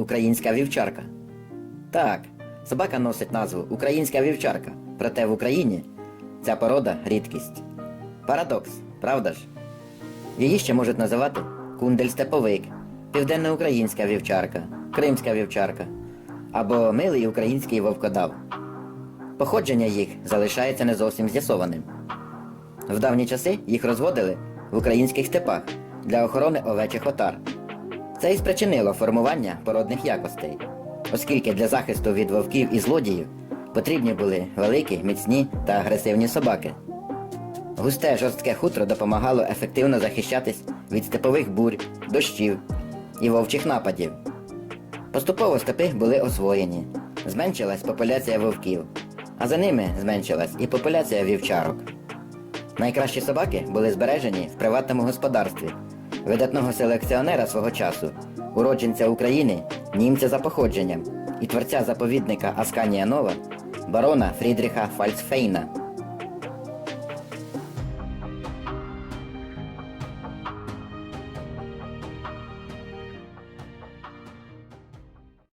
українська вівчарка? Так, собака носить назву Українська вівчарка, проте в Україні ця порода рідкість. Парадокс, правда ж? Її ще можуть називати кундель степовик, південноукраїнська вівчарка, кримська вівчарка або милий український вовкодав. Походження їх залишається не зовсім з'ясованим. В давні часи їх розводили в українських степах для охорони овечих отар. Це і спричинило формування породних якостей, оскільки для захисту від вовків і злодіїв потрібні були великі, міцні та агресивні собаки. Густе жорстке хутро допомагало ефективно захищатись від степових бурь, дощів і вовчих нападів. Поступово степи були освоєні, зменшилась популяція вовків, а за ними зменшилась і популяція вівчарок. Найкращі собаки були збережені в приватному господарстві видатного селекціонера свого часу, уродженця України, німця за походженням і творця заповідника Асканія Нова, барона Фрідріха Фальцфейна.